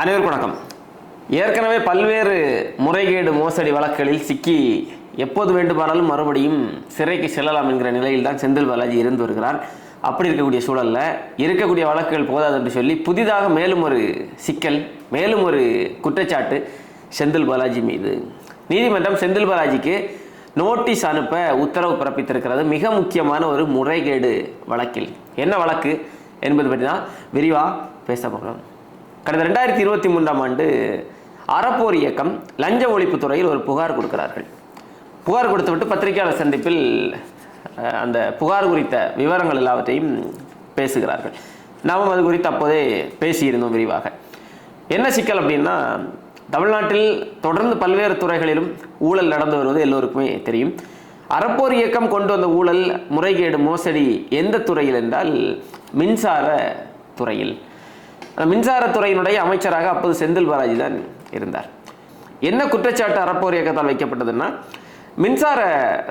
அனைவருக்கும் வணக்கம். ஏற்கனவே பல்வேறு முறைகேடு மோசடி வழக்குகளில் சிக்கி எப்போது வேண்டுமானாலும் மறுபடியும் சிறைக்கு செல்லலாம் என்கிற நிலையில் தான் செந்தில் பாலாஜி இருந்து வருகிறார். அப்படி இருக்கக்கூடிய சூழலில் இருக்கக்கூடிய வழக்குகள் போதாது என்று சொல்லி புதிதாக மேலும் ஒரு சிக்கல் மேலும் ஒரு குற்றச்சாட்டு செந்தில் பாலாஜி மீது. நீதிமன்றம் செந்தில் பாலாஜிக்கு நோட்டீஸ் அனுப்ப உத்தரவு பிறப்பித்திருக்கிறது. மிக முக்கியமான ஒரு முறைகேடு வழக்கில். என்ன வழக்கு என்பது பற்றி தான் விரிவாக பேச போகிறோம். கடந்த ரெண்டாயிரத்தி இருபத்தி மூன்றாம் ஆண்டு அறப்போர் இயக்கம் லஞ்ச ஒழிப்பு துறையில் ஒரு புகார் கொடுக்கிறார்கள். புகார் கொடுத்துவிட்டு பத்திரிகையாளர் சந்திப்பில் அந்த புகார் குறித்த விவரங்கள் எல்லாவற்றையும் பேசுகிறார்கள். நாம் அது குறித்து அப்போதே பேசியிருந்தோம் விரிவாக. என்ன சிக்கல் அப்படின்னா தமிழ்நாட்டில் தொடர்ந்து பல்வேறு துறைகளிலும் ஊழல் நடந்து வருவது எல்லோருக்குமே தெரியும். அறப்போர் இயக்கம் கொண்டு வந்த ஊழல் முறைகேடு மோசடி எந்த துறையில் என்றால் மின்சார துறையில். மின்சாரத்துறையினுடைய அமைச்சராக அப்போது செந்தில் பாலாஜி தான் இருந்தார். என்ன குற்றச்சாட்டு அறப்போர் இயக்கத்தால் வைக்கப்பட்டதுன்னா மின்சார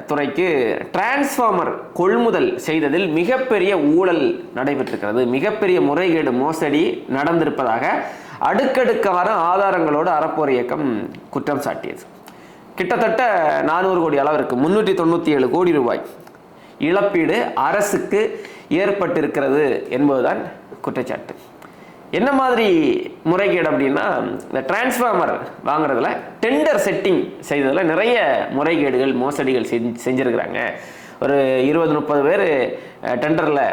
துறைக்கு டிரான்ஸ்ஃபார்மர் கொள்முதல் செய்ததில் மிகப்பெரிய ஊழல் நடைபெற்றிருக்கிறது. மிகப்பெரிய முறைகேடு மோசடி நடந்திருப்பதாக அடுக்கடுக்கான ஆதாரங்களோடு அறப்போர் இயக்கம் குற்றம் சாட்டியது. கிட்டத்தட்ட நானூறு கோடி அளவிற்கு முன்னூற்றி தொண்ணூற்றி ஏழு கோடி ரூபாய் இழப்பீடு அரசுக்கு ஏற்பட்டிருக்கிறது என்பதுதான் குற்றச்சாட்டு. என்ன மாதிரி முறைகேடு அப்படின்னா இந்த டிரான்ஸ்ஃபார்மர் வாங்குறதுல டெண்டர் செட்டிங் செய்ததில் நிறைய முறைகேடுகள் மோசடிகள் செஞ்சு செஞ்சுருக்கிறாங்க. ஒரு இருபது முப்பது பேர் டெண்டரில்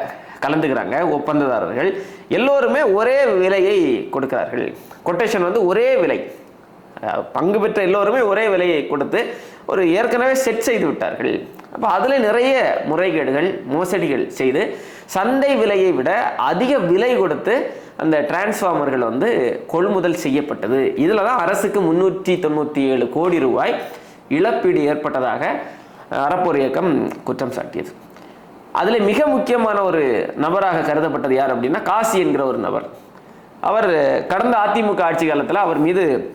கலந்துக்கிறாங்க ஒப்பந்ததாரர்கள். எல்லோருமே ஒரே விலையை கொடுக்கிறார்கள். கொட்டேஷன் வந்து ஒரே விலை. பங்கு பெற்ற எல்லோருமே ஒரே விலையை கொடுத்து ஒரு ஏற்கனவே செட் செய்து விட்டார்கள். அப்போ அதில் நிறைய முறைகேடுகள் மோசடிகள் செய்து சந்தை விலையை விட அதிக விலை கொடுத்து அந்த டிரான்ஸ்ஃபார்மர்கள் வந்து கொள்முதல் செய்யப்பட்டது. இதில் தான் அரசுக்கு முன்னூற்றி தொண்ணூற்றி ஏழு கோடி ரூபாய் இழப்பீடு ஏற்பட்டதாக அறப்போர் இயக்கம் குற்றம் சாட்டியது. அதில் மிக முக்கியமான ஒரு நபராக கருதப்பட்டது யார் அப்படின்னா காசி என்கிற ஒரு நபர். அவர் கடந்த அதிமுக ஆட்சி காலத்தில் அவர் மீது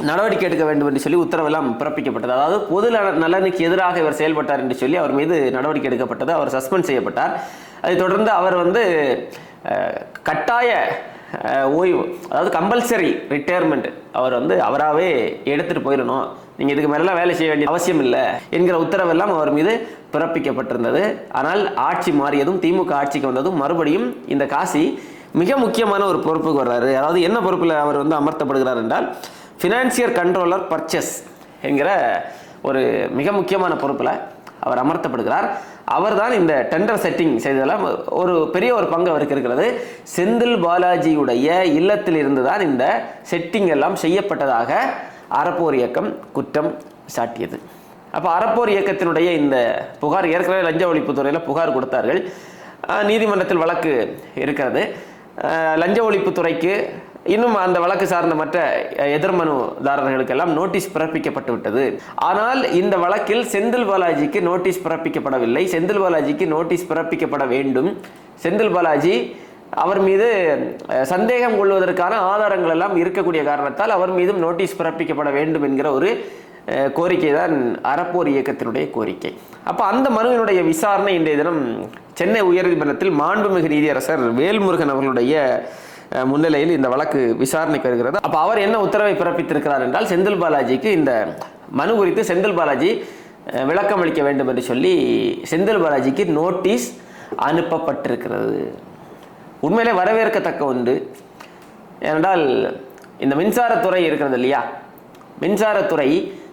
நடவடிக்கை எடுக்க வேண்டும் என்று சொல்லி உத்தரவெல்லாம் பிறப்பிக்கப்பட்டது. அதாவது பொது நல- நலனுக்கு எதிராக இவர் செயல்பட்டார் என்று சொல்லி அவர் மீது நடவடிக்கை எடுக்கப்பட்டது. அவர் சஸ்பெண்ட் செய்யப்பட்டார். அதைத் தொடர்ந்து அவர் வந்து கட்டாய ஓய்வு அதாவது கம்பல்சரி ரிட்டையர்மெண்ட் அவர் வந்து அவராகவே எடுத்துகிட்டு போயிடணும். நீங்கள் இதுக்கு மேலெல்லாம் வேலை செய்ய வேண்டிய அவசியம் இல்லை என்கிற உத்தரவெல்லாம் அவர் மீது பிறப்பிக்கப்பட்டிருந்தது. ஆனால் ஆட்சி மாறியதும் திமுக ஆட்சிக்கு வந்ததும் மறுபடியும் இந்த காசி மிக முக்கியமான ஒரு பொறுப்புக்கு வர்றாரு. அதாவது என்ன பொறுப்பில் அவர் வந்து அமர்த்தப்படுகிறார் என்றால் ஃபினான்சியர் கண்ட்ரோலர் பர்ச்சஸ் என்கிற ஒரு மிக முக்கியமான பொறுப்பில் அவர் அமர்த்தப்படுகிறார். அவர்தான் இந்த டெண்டர் செட்டிங் செய்ததில் ஒரு பெரிய ஒரு பங்கு அவருக்கு இருக்கிறது. செந்தில் பாலாஜியுடைய இல்லத்தில் இருந்து தான் இந்த செட்டிங் எல்லாம் செய்யப்பட்டதாக அறப்போர் இயக்கம் குற்றம் சாட்டியது. அப்போ அறப்போர் இயக்கத்தினுடைய இந்த புகார் ஏற்கனவே லஞ்ச ஒழிப்புத்துறையில் புகார் கொடுத்தார்கள். நீதிமன்றத்தில் வழக்கு இருக்கிறது. லஞ்ச ஒழிப்புத்துறைக்கு இன்னும் அந்த வழக்கு சார்ந்த மற்ற எதிர்மனுதாரர்களுக்கெல்லாம் நோட்டீஸ் பிறப்பிக்கப்பட்டு விட்டது. ஆனால் இந்த வழக்கில் செந்தில் பாலாஜிக்கு நோட்டீஸ் பிறப்பிக்கப்படவில்லை. செந்தில் பாலாஜிக்கு நோட்டீஸ் பிறப்பிக்கப்பட வேண்டும். செந்தில் பாலாஜி அவர் மீது சந்தேகம் கொள்வதற்கான ஆதாரங்கள் எல்லாம் இருக்கக்கூடிய காரணத்தால் அவர் மீதும் நோட்டீஸ் பிறப்பிக்கப்பட வேண்டும் என்கிற ஒரு கோரிக்கை தான் அறப்போர் இயக்கத்தினுடைய கோரிக்கை. அப்போ அந்த மனுவினுடைய விசாரணை இன்றைய தினம் சென்னை உயர்நீதிமன்றத்தில் மாண்புமிகு நீதியரசர் வேல்முருகன் அவர்களுடைய முன்னிலையில் இந்த வழக்கு விசாரணைக்கு வருகிறது. அப்போ அவர் என்ன உத்தரவை பிறப்பித்திருக்கிறார் என்றால் செந்தில் பாலாஜிக்கு இந்த மனு குறித்து செந்தில் பாலாஜி அஹ், விளக்கம் அளிக்க வேண்டும் என்று சொல்லி செந்தில் பாலாஜிக்கு நோட்டீஸ் அனுப்பப்பட்டிருக்கிறது. உண்மையிலே வரவேற்கத்தக்க ஒன்று. ஏனென்றால் இந்த மின்சாரத்துறை இருக்கிறது இல்லையா? மின்சாரத்துறை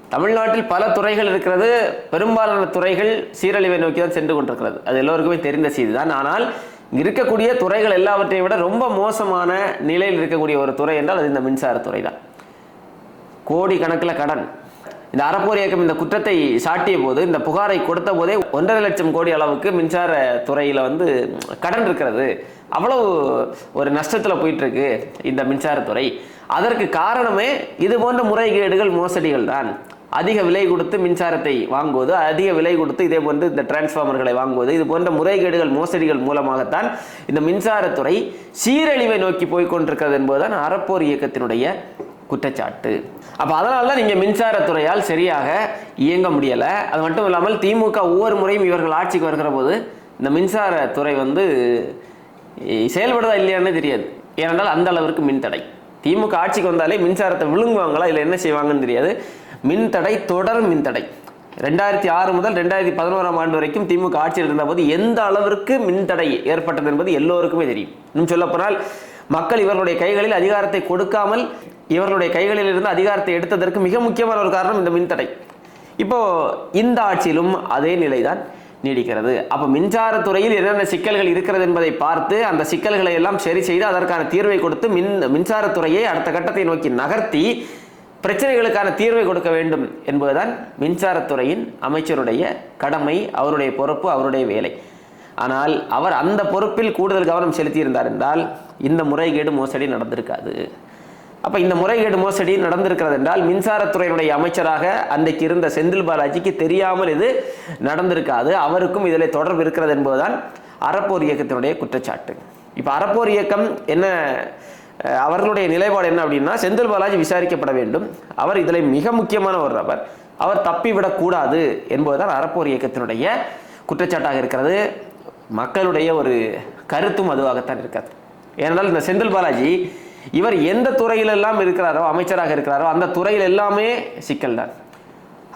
தமிழ்நாட்டில் பல துறைகள் இருக்கிறது. பெரும்பாலான துறைகள் சீரழிவை நோக்கி தான் சென்று கொண்டிருக்கிறது. அது எல்லோருக்குமே தெரிந்த செய்தி தான் ஆனால் இருக்கக்கூடிய துறைகள் எல்லாவற்றையும் விட ரொம்ப மோசமான நிலையில் இருக்கக்கூடிய ஒரு துறை என்றால் அது இந்த மின்சாரத்துறை தான் கோடி கணக்கில் கடன். இந்த அறப்போர் இயக்கம் இந்த குற்றத்தை சாட்டிய போது இந்த புகாரை கொடுத்த போதே ஒன்றரை லட்சம் கோடி அளவுக்கு மின்சார துறையில் வந்து கடன் இருக்கிறது. அவ்வளவு ஒரு நஷ்டத்தில் போயிட்டு இருக்கு இந்த மின்சாரத்துறை அதற்கு காரணமே இது போன்ற முறைகேடுகள் மோசடிகள் தான். அதிக விலை கொடுத்து மின்சாரத்தை வாங்குவது அதிக விலை கொடுத்து இதே போன்று இந்த டிரான்ஸ்ஃபார்மர்களை வாங்குவது. இது போன்ற முறைகேடுகள் மோசடிகள் மூலமாகத்தான் இந்த மின்சாரத்துறை சீரழிவை நோக்கி போய்கொண்டிருக்கிறது என்பதுதான் அறப்போர் இயக்கத்தினுடைய குற்றச்சாட்டு. அப்போ அதனால தான் நீங்கள் மின்சாரத்துறையால் சரியாக இயங்க முடியலை. அது மட்டும் இல்லாமல் திமுக ஒவ்வொரு முறையும் இவர்கள் ஆட்சிக்கு வருகிற போது இந்த மின்சாரத்துறை வந்து செயல்படுதா இல்லையான்னு தெரியாது. ஏனென்றால் அந்த அளவிற்கு மின் தடை திமுக ஆட்சிக்கு வந்தாலே மின்சாரத்தை விழுங்குவாங்களா இல்லை என்ன செய்வாங்கன்னு தெரியாது. மின்தடை தொடர் மின்தடை. ரெண்டாயிரத்தி ஆறு முதல் ரெண்டாயிரத்தி பதினோராம் ஆண்டு வரைக்கும் திமுக ஆட்சியில் இருந்தபோது எந்த அளவிற்கு மின்தடை ஏற்பட்டது என்பது எல்லோருக்குமே தெரியும். இன்னும் சொல்லப்போனால் மக்கள் இவர்களுடைய கைகளில் அதிகாரத்தை கொடுக்காமல் இவர்களுடைய கைகளில் இருந்து அதிகாரத்தை எடுத்ததற்கு மிக முக்கியமான ஒரு காரணம் இந்த மின்தடை. இப்போ இந்த ஆட்சியிலும் அதே நிலைதான் நீடிக்கிறது. அப்போ மின்சாரத்துறையில் என்னென்ன சிக்கல்கள் இருக்கிறது என்பதை பார்த்து அந்த சிக்கல்களை எல்லாம் சரி செய்து அதற்கான தீர்வை கொடுத்து மின் மின்சாரத்துறையை அடுத்த கட்டத்தை நோக்கி நகர்த்தி பிரச்சனைகளுக்கான தீர்வை கொடுக்க வேண்டும் என்பதுதான் மின்சாரத்துறையின் அமைச்சருடைய கடமை அவருடைய பொறுப்பு அவருடைய வேலை. ஆனால் அவர் அந்த பொறுப்பில் கூடுதல் கவனம் செலுத்தியிருந்தார் என்றால் இந்த முறைகேடு மோசடி நடந்திருக்காது. அப்போ இந்த முறைகேடு மோசடி நடந்திருக்கிறது என்றால் மின்சாரத்துறையினுடைய அமைச்சராக அன்றைக்கு இருந்த செந்தில் பாலாஜிக்கு தெரியாமல் இது நடந்திருக்காது. அவருக்கும் இதில் தொடர்பு இருக்கிறது என்பதுதான் அறப்போர் இயக்கத்தினுடைய குற்றச்சாட்டு. இப்போ அறப்போர் இயக்கம் என்ன அவர்களுடைய நிலைப்பாடு என்ன அப்படின்னா செந்தில் பாலாஜி விசாரிக்கப்பட வேண்டும். அவர் இதில் மிக முக்கியமான ஒரு நபர் அவர் தப்பிவிடக்கூடாது என்பதுதான் அறப்போர் இயக்கத்தினுடைய குற்றச்சாட்டாக இருக்கிறது. மக்களுடைய ஒரு கருத்தும் அதுவாகத்தான் இருக்கிறது ஏனென்றால் இந்த செந்தில் பாலாஜி இவர் எந்த துறையிலெல்லாம் இருக்கிறாரோ அமைச்சராக இருக்கிறாரோ அந்த துறையில் எல்லாமே சிக்கல் தான்.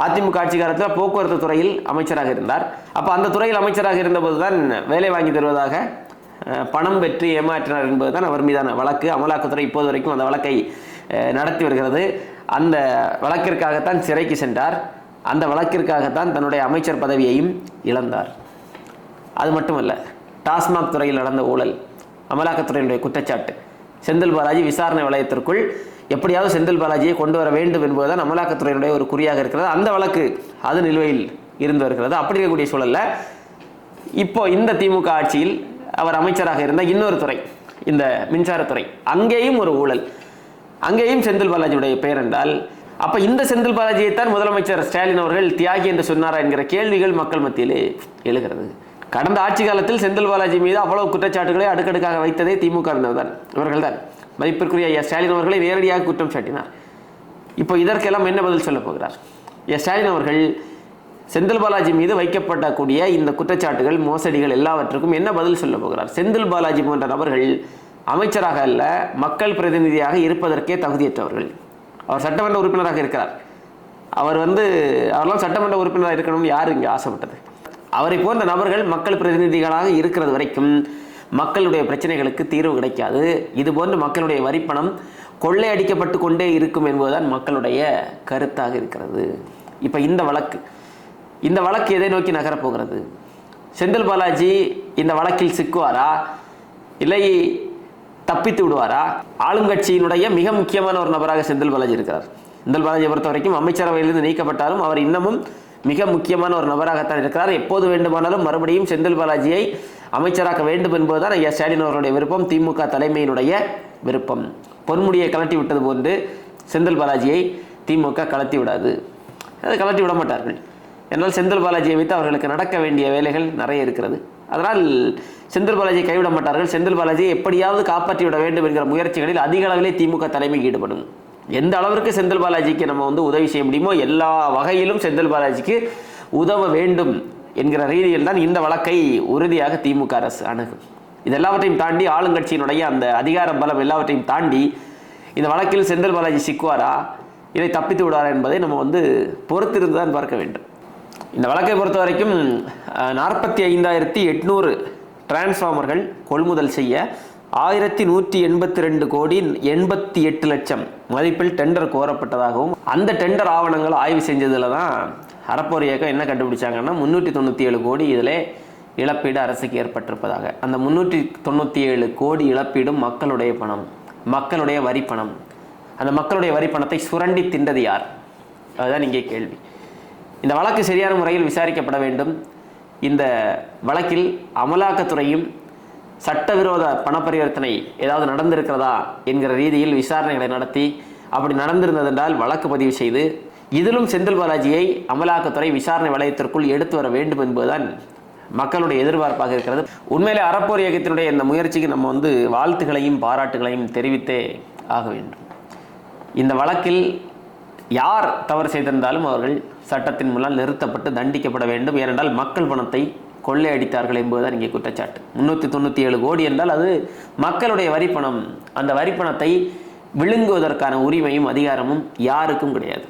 அதிமுக ஆட்சி காலத்தில் போக்குவரத்து துறையில் அமைச்சராக இருந்தார். அப்போ அந்த துறையில் அமைச்சராக இருந்தபோது தான் வேலை வாங்கி தருவதாக பணம் பெற்று ஏமாற்றினார் என்பதுதான் அவர் மீதான வழக்கு. அமலாக்கத்துறை இப்போது வரைக்கும் அந்த வழக்கை நடத்தி வருகிறது. அந்த வழக்கிற்காகத்தான் சிறைக்கு சென்றார். அந்த வழக்கிற்காகத்தான் தன்னுடைய அமைச்சர் பதவியையும் இழந்தார். அது மட்டுமல்ல டாஸ்மாக் துறையில் நடந்த ஊழல் அமலாக்கத்துறையினுடைய குற்றச்சாட்டு செந்தில் பாலாஜி விசாரணை வளையத்திற்குள் எப்படியாவது செந்தில் பாலாஜியை கொண்டு வர வேண்டும் என்பதுதான் அமலாக்கத்துறையினுடைய ஒரு குறியாக இருக்கிறது. அந்த வழக்கு அது நிலுவையில் இருந்து வருகிறது. அப்படி இருக்கக்கூடிய சூழல்ல இப்போ இந்த திமுக ஆட்சியில் அவர் அமைச்சராக இருந்த இன்னொரு துறை இந்த மின்சாரத்துறை அங்கேயும் ஒரு ஊழல். அங்கேயும் செந்தில் பாலாஜியுடைய பெயர் என்றால் அப்ப இந்த செந்தில் பாலாஜியைத்தான் முதலமைச்சர் ஸ்டாலின் அவர்கள் தியாகி என்று சொன்னாரா என்கிற கேள்விகள் மக்கள் மத்தியிலே எழுகிறது. கடந்த ஆட்சி காலத்தில் செந்தில் பாலாஜி மீது அவ்வளவு குற்றச்சாட்டுகளை அடுக்கடுக்காக வைத்ததே திமுகவினர் தான் இவர்கள் தான் மதிப்பிற்குரிய ஐயா ஸ்டாலின் அவர்களை நேரடியாக குற்றம் சாட்டினார். இப்போ இதற்கெல்லாம் என்ன பதில் சொல்லப் போகிறார்? ஐயா ஸ்டாலின் அவர்கள் செந்தில் பாலாஜி மீது வைக்கப்படக்கூடிய இந்த குற்றச்சாட்டுகள் மோசடிகள் எல்லாவற்றுக்கும் என்ன பதில் சொல்ல போகிறார்? செந்தில் பாலாஜி போன்ற நபர்கள் அமைச்சராக அல்ல மக்கள் பிரதிநிதியாக இருப்பதற்கே தகுதியற்றவர்கள். அவர் சட்டமன்ற உறுப்பினராக இருக்கிறார். அவர் வந்து அவரெல்லாம் சட்டமன்ற உறுப்பினராக இருக்கணும்னு யார் இங்கே ஆசைப்பட்டது? அவரை போன்ற நபர்கள் மக்கள் பிரதிநிதிகளாக இருக்கிறது வரைக்கும் மக்களுடைய பிரச்சனைகளுக்கு தீர்வு கிடைக்காது. இதுபோன்று மக்களுடைய வரிப்பணம் கொள்ளையடிக்கப்பட்டு கொண்டே இருக்கும் என்பதுதான் மக்களுடைய கருத்தாக இருக்கிறது. இப்போ இந்த வழக்கு. இந்த வழக்கு எதை நோக்கி நகரப் போகிறது செந்தில் பாலாஜி இந்த வழக்கில் சிக்குவாரா? இல்லை தப்பித்து விடுவாரா? ஆளுங்கட்சியினுடைய மிக முக்கியமான ஒரு நபராக செந்தில் பாலாஜி இருக்கிறார். செந்தில் பாலாஜியை பொறுத்த வரைக்கும் அமைச்சரவையிலிருந்து நீக்கப்பட்டாலும் அவர் இன்னமும் மிக முக்கியமான ஒரு நபராகத்தான் இருக்கிறார். எப்போது வேண்டுமானாலும் மறுபடியும் செந்தில் பாலாஜியை அமைச்சராக்க வேண்டும் என்பதுதான் ஐயா ஸ்டாலின் அவருடைய விருப்பம் திமுக தலைமையினுடைய விருப்பம். பொன்முடியை கலட்டி விட்டது போன்று செந்தில் பாலாஜியை திமுக கலத்தி விடாது. அதை கலட்டி விட மாட்டார்கள். என்னால் செந்தில் பாலாஜியை வைத்து அவர்களுக்கு நடக்க வேண்டிய வேலைகள் நிறைய இருக்கிறது. அதனால் செந்தில் பாலாஜியை கைவிட மாட்டார்கள். செந்தில் பாலாஜியை எப்படியாவது காப்பாற்றி விட வேண்டும் என்கிற முயற்சிகளில் அதிக அளவிலே திமுக தலைமை ஈடுபடும். எந்த அளவிற்கு செந்தில் பாலாஜிக்கு நம்ம வந்து உதவி செய்ய முடியுமோ எல்லா வகையிலும் செந்தில் பாலாஜிக்கு உதவ வேண்டும் என்கிற ரீதியில் தான் இந்த வழக்கை உறுதியாக திமுக அரசு அணுகும். இதெல்லாவற்றையும் தாண்டி ஆளுங்கட்சியினுடைய அந்த அதிகார பலம் எல்லாவற்றையும் தாண்டி இந்த வழக்கில் செந்தில் பாலாஜி சிக்குவாரா? இதை தப்பித்து விடுவாரா என்பதை நம்ம வந்து பொறுத்திருந்து தான் பார்க்க வேண்டும். இந்த வழக்கை பொறுத்த வரைக்கும் நாற்பத்தி ஐந்தாயிரத்தி எட்நூறு டிரான்ஸ்ஃபார்மர்கள் கொள்முதல் செய்ய ஆயிரத்தி நூற்றி எண்பத்தி ரெண்டு கோடி எண்பத்தி எட்டு லட்சம் மதிப்பில் டெண்டர் கோரப்பட்டதாகவும் அந்த டெண்டர் ஆவணங்களை ஆய்வு செஞ்சதில் தான் அறப்போர் இயக்கம் என்ன கண்டுபிடிச்சாங்கன்னா முந்நூற்றி தொண்ணூற்றி ஏழு கோடி இதில் இழப்பீடு அரசுக்கு ஏற்பட்டிருப்பதாக. அந்த முந்நூற்றி தொண்ணூற்றி ஏழு கோடி இழப்பீடும் மக்களுடைய பணம் மக்களுடைய வரி பணம் அந்த மக்களுடைய வரி பணத்தை சுரண்டி தின்றது யார்? அதுதான் இங்கே கேள்வி. இந்த வழக்கு சரியான முறையில் விசாரிக்கப்பட வேண்டும். இந்த வழக்கில் அமலாக்கத்துறையும் சட்டவிரோத பணப்பரிவர்த்தனை ஏதாவது நடந்திருக்கிறதா என்கிற ரீதியில் விசாரணைகளை நடத்தி அப்படி நடந்திருந்ததென்றால் வழக்கு பதிவு செய்து இதிலும் செந்தில் பாலாஜியை அமலாக்கத்துறை விசாரணை வளையத்திற்குள் எடுத்து வர வேண்டும் என்பதுதான் மக்களுடைய எதிர்பார்ப்பாக இருக்கிறது. உண்மையிலே அறப்போர் இயக்கத்தினுடைய இந்த முயற்சிக்கு நம்ம வந்து வாழ்த்துகளையும் பாராட்டுகளையும் தெரிவித்தே ஆக வேண்டும். இந்த வழக்கில் யார் தவறு செய்திருந்தாலும் அவர்கள் சட்டத்தின் முன்னால் நிறுத்தப்பட்டு தண்டிக்கப்பட வேண்டும். ஏனென்றால் மக்கள் பணத்தை கொள்ளையடித்தார்கள் என்பதுதான் இங்கே குற்றச்சாட்டு. முன்னூற்றி தொண்ணூற்றி ஏழு கோடி என்றால் அது மக்களுடைய வரிப்பணம் அந்த வரிப்பணத்தை விழுங்குவதற்கான உரிமையும் அதிகாரமும் யாருக்கும் கிடையாது.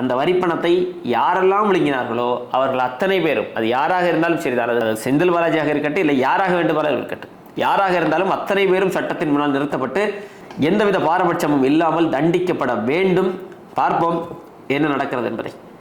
அந்த வரிப்பணத்தை யாரெல்லாம் விழுங்கினார்களோ அவர்கள் அத்தனை பேரும் அது யாராக இருந்தாலும் சரி அது செந்தில் பாலாஜியாக இருக்கட்டும் இல்லை யாராக வேண்டுமானால் இருக்கட்டும் யாராக இருந்தாலும் அத்தனை பேரும் சட்டத்தின் முன்னால் நிறுத்தப்பட்டு எந்தவித பாரபட்சமும் இல்லாமல் தண்டிக்கப்பட வேண்டும். பார்ப்போம் என்ன நடக்கிறது என்பதை.